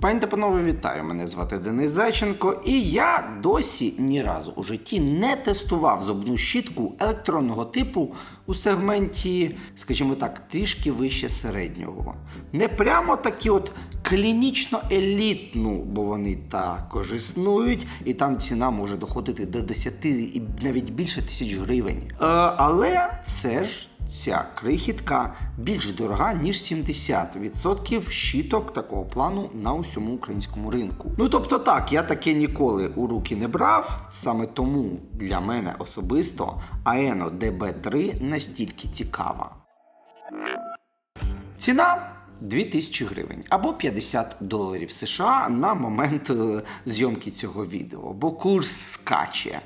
Пані та панове, вітаю! Мене звати Денис Зайченко, і я досі ні разу у житті не тестував зубну щітку електронного типу у сегменті, скажімо так, трішки вище середнього. Не прямо такі от клінічно елітну, бо вони також існують, і там ціна може доходити до 10 і навіть більше тисяч гривень. Е, але все ж. Ця крихітка більш дорога, ніж 70% щіток такого плану на усьому українському ринку. Ну тобто так, я таке ніколи у руки не брав. Саме тому для мене особисто Aeno DB3 настільки цікава. Ціна 2000 гривень або 50 доларів США на момент е, зйомки цього відео, бо курс скаче.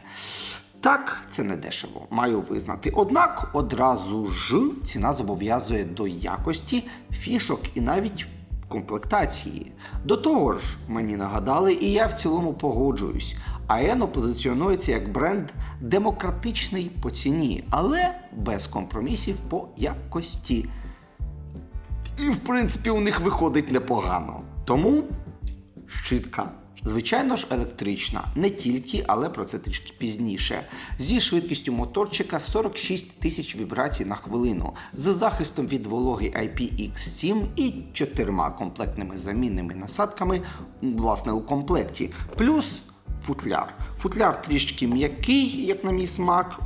Так, це не дешево, маю визнати. Однак одразу ж ціна зобов'язує до якості, фішок і навіть комплектації. До того ж, мені нагадали, і я в цілому погоджуюсь. Аено позиціонується як бренд демократичний по ціні, але без компромісів по якості. І в принципі у них виходить непогано. Тому щитка. Звичайно ж, електрична, не тільки, але про це трішки пізніше. Зі швидкістю моторчика 46 тисяч вібрацій на хвилину, з захистом від вологи IPX7 і чотирма комплектними замінними насадками, власне, у комплекті. Плюс футляр. Футляр трішки м'який, як на мій смак,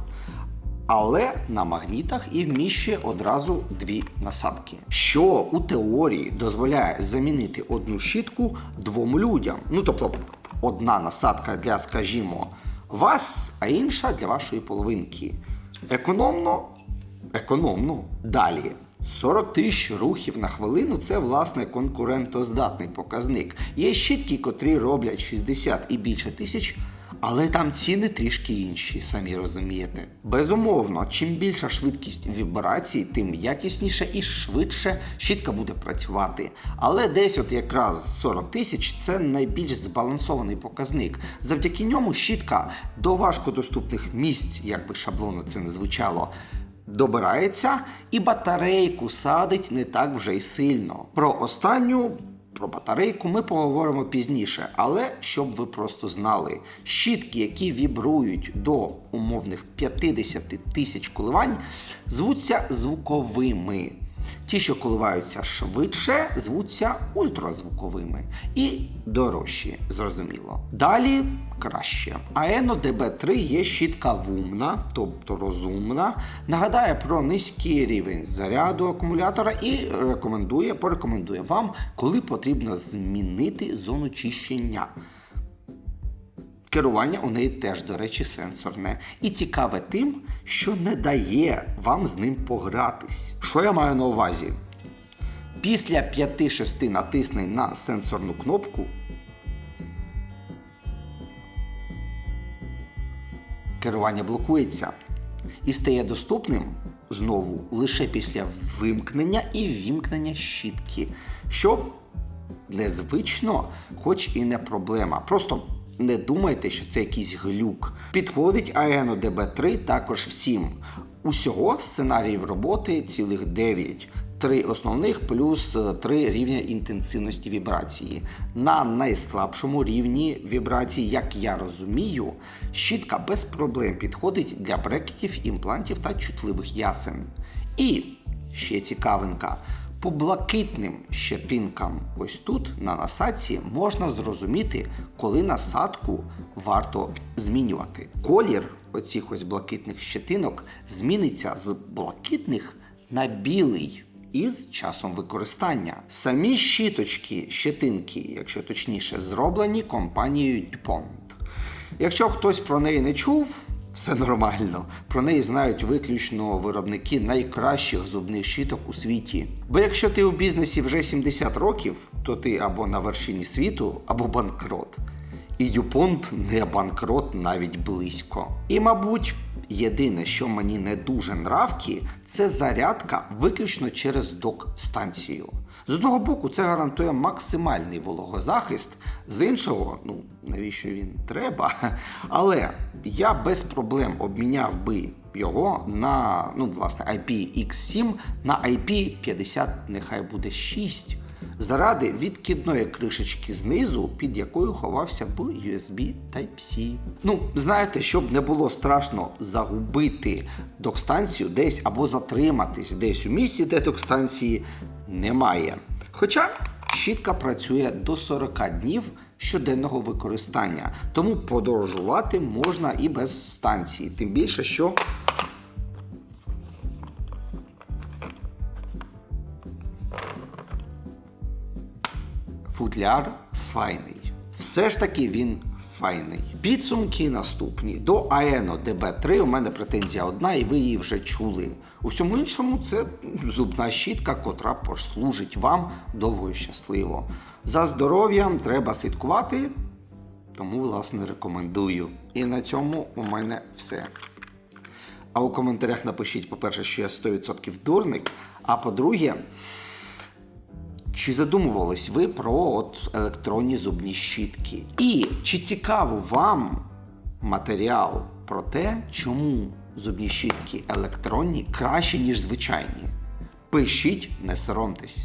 але на магнітах і вміщує одразу дві насадки, що у теорії дозволяє замінити одну щітку двом людям. Ну тобто, одна насадка для, скажімо, вас, а інша для вашої половинки. Економно, економно. Далі. 40 тисяч рухів на хвилину це власне конкурентоздатний показник. Є щітки, котрі роблять 60 і більше тисяч, але там ціни трішки інші, самі розумієте. Безумовно, чим більша швидкість вібрацій, тим якісніше і швидше щітка буде працювати. Але десь от якраз 40 тисяч це найбільш збалансований показник. Завдяки ньому щітка до важкодоступних місць, як би шаблонно це не звучало. Добирається і батарейку садить не так вже й сильно. Про останню про батарейку ми поговоримо пізніше, але щоб ви просто знали, щітки, які вібрують до умовних 50 тисяч коливань, звуться звуковими. Ті, що коливаються швидше, звуться ультразвуковими і дорожчі, зрозуміло. Далі краще. Aeno DB3 є щітка вумна, тобто розумна, нагадає про низький рівень заряду акумулятора і рекомендує, порекомендує вам, коли потрібно змінити зону чищення. Керування у неї теж, до речі, сенсорне. І цікаве тим, що не дає вам з ним погратись. Що я маю на увазі? Після 5-6 натиснень на сенсорну кнопку. Керування блокується і стає доступним знову лише після вимкнення і вімкнення щітки, що незвично, хоч і не проблема. Просто не думайте, що це якийсь глюк. Підходить Aeno DB3 також всім. Усього сценаріїв роботи цілих 9. Три основних плюс е, три рівня інтенсивності вібрації. На найслабшому рівні вібрації, як я розумію, щітка без проблем підходить для брекетів, імплантів та чутливих ясен. І ще цікавинка. По блакитним щетинкам, ось тут на насадці, можна зрозуміти, коли насадку варто змінювати. Колір оцих ось блакитних щетинок зміниться з блакитних на білий із часом використання. Самі щіточки, щетинки, якщо точніше, зроблені компанією DuPont. Якщо хтось про неї не чув, все нормально. Про неї знають виключно виробники найкращих зубних щіток у світі. Бо якщо ти у бізнесі вже 70 років, то ти або на вершині світу, або банкрот. І Дюпонт не банкрот навіть близько. І, мабуть, єдине, що мені не дуже нравки, це зарядка виключно через док-станцію. З одного боку, це гарантує максимальний вологозахист, з іншого, ну навіщо він треба. Але я без проблем обміняв би його на ну, власне, IPX7 на IP50, нехай буде 6. заради відкидної кришечки знизу, під якою ховався б USB Type-C. Ну, знаєте, щоб не було страшно загубити док-станцію десь або затриматись десь у місці, де док-станції немає. Хоча щітка працює до 40 днів щоденного використання, тому подорожувати можна і без станції. Тим більше, що футляр файний. Все ж таки він файний. Підсумки наступні. До Aeno DB3 у мене претензія одна, і ви її вже чули. У всьому іншому це зубна щітка, котра послужить вам довго і щасливо. За здоров'ям треба слідкувати, тому, власне, рекомендую. І на цьому у мене все. А у коментарях напишіть, по-перше, що я 100% дурник, а по-друге, чи задумувались ви про от електронні зубні щітки? І чи цікаво вам матеріал про те, чому зубні щітки електронні краще, ніж звичайні? Пишіть, не соромтесь.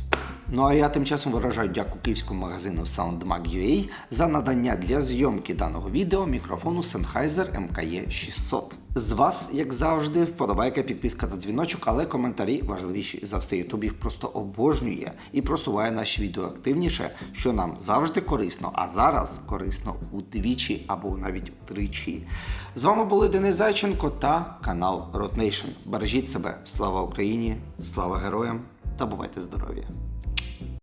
Ну а я тим часом виражаю дяку київському магазину SoundMag.ua за надання для зйомки даного відео мікрофону Sennheiser MKE 600. З вас, як завжди, вподобайка, підписка та дзвіночок, але коментарі важливіші за все. Ютуб їх просто обожнює і просуває наші відео активніше, що нам завжди корисно, а зараз корисно удвічі або навіть утричі. З вами були Денис Зайченко та канал Nation. Бережіть себе, слава Україні, слава героям та бувайте здорові!